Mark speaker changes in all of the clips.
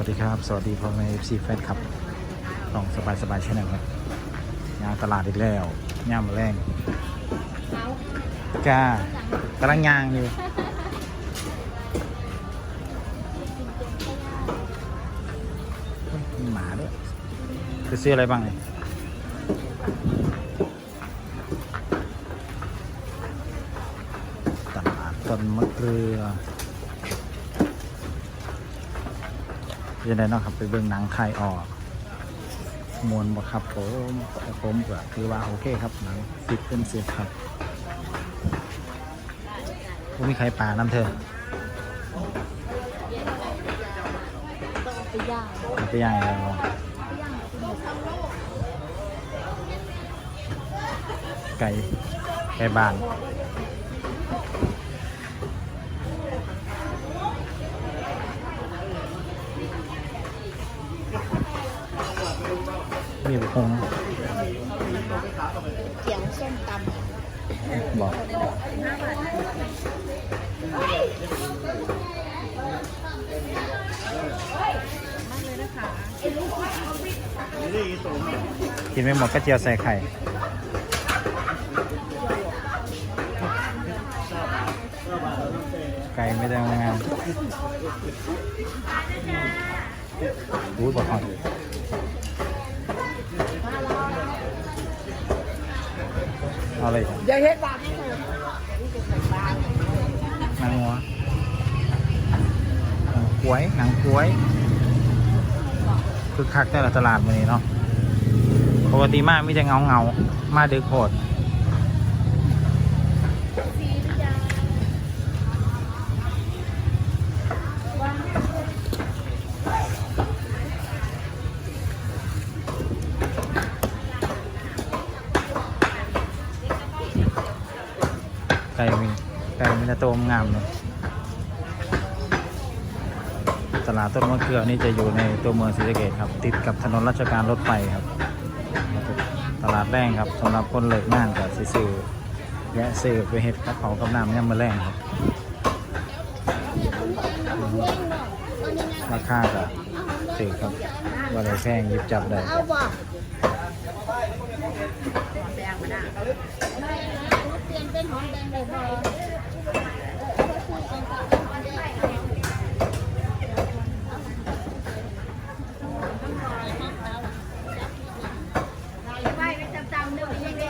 Speaker 1: วัสดีครับ สวัสดีพ่อแม่เอฟซีแฟนคลับต้องสบายสบายๆใช่ไหมครับยางตลาดอีกแล้วย่ามาแรงกากำลังยางอยู่มีหมาด้วยจะซื้ออะไรบ้างเนี่ยตลาดต้นมะเกลือ ยังไงเนาะครับไปเบิ่งหนังไทยออกมวนบ่ครับผมผมก็คือว่าโอเคครับหนังฟิตเป็นเสียครับบ่มีใครป่าน้ำเธอ
Speaker 2: ไปย่าง
Speaker 1: มันไปย่างอะไรเนาะไก่ไก่บ้าน มีบุคง
Speaker 2: เจียงส้มต
Speaker 1: บอกกินไม่หมดก็เจียวใส่ไข่ไก่ไม่ได้งามรู้บอกก่อนเอาเลยครับำ
Speaker 2: เยวเฮ็ดบากให้เธอนา
Speaker 1: งหัวหนังกล้วยหนังกล้วยคือคักแต่ละตลาดวันนี้เนาะปกติมากไมแต่จะเงาเงามาดึกโหด ไก่มีไก่มีแต่ตัวงามเลยตลาดต้นมะเขือนี่จะอยู่ในตัวเมืองศรีสะเกษครับ ติดกับถนนราชการรถไฟครับ ตลาดแรงครับสำหรับคนเลิกงานกับซื้อแวะซื้อไปเห็ดกับเขาวกับน้ำย่ำมาแรงครับ ราคาก็ถือครับว่าได้แพงหยิบจับได้
Speaker 2: เอาบ่เปลี่ยนเป็นหอมแดงเลยบ่ไปไปจำๆเด้อยังไง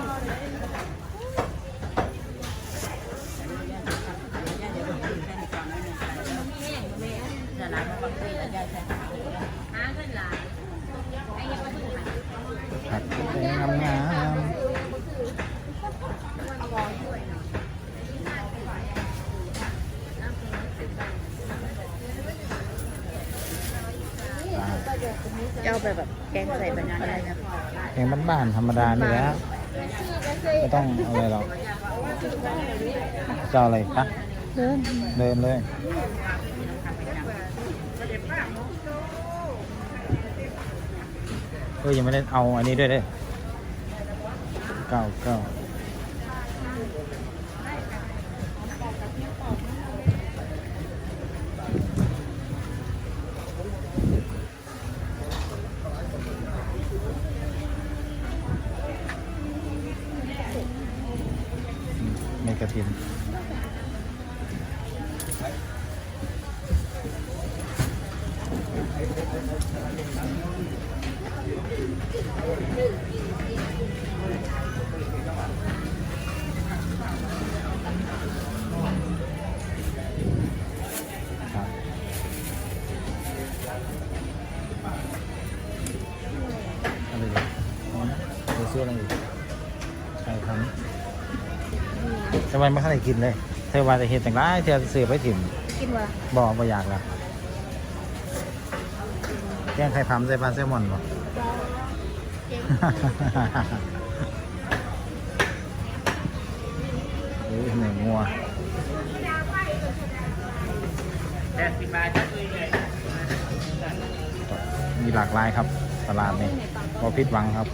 Speaker 1: ผักงามงามอ่า
Speaker 2: เจ้าไปแบบแกงใส่บะนานอะไรนะ
Speaker 1: เพลงบ้านๆธรรมดานี่แหละไม่ต้องเอาอะไรหรอกจะอาอะไรปะ
Speaker 2: เดิน
Speaker 1: เดินเลยเออยังไม่ได้เอาอันนี้ด้วยเด้เก้าเก้า เมกะทินครับอะไรอีกเอานะเอาซื้ออะไรอีกไข่พัน ทำไมไม่ค่อยได้กินเลย เธอว่าจะเห็นแต่งร้ายเธอซื้อไปถิ่ม
Speaker 2: กินวะ
Speaker 1: บอกบ่อยากละแกงไข่พัมใส่ปลาแซลมอนบ่ เฮ้ยหนึ่งงัวมีหลากหลายครับ ตลาดนี่พอพิดหวังครับ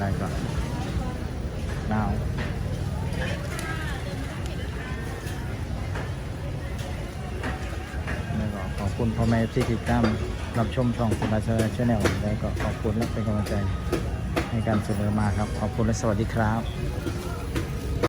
Speaker 1: ได้ก่อนดาวแล้วก็ขอบคุณพ่อแม่ที่ติดตามรับชมช่องสุนัชชาแนลแล้วก็ขอบคุณและเป็นกำลังใจให้การเสนอมาครับ ขอบคุณและสวัสดีครับ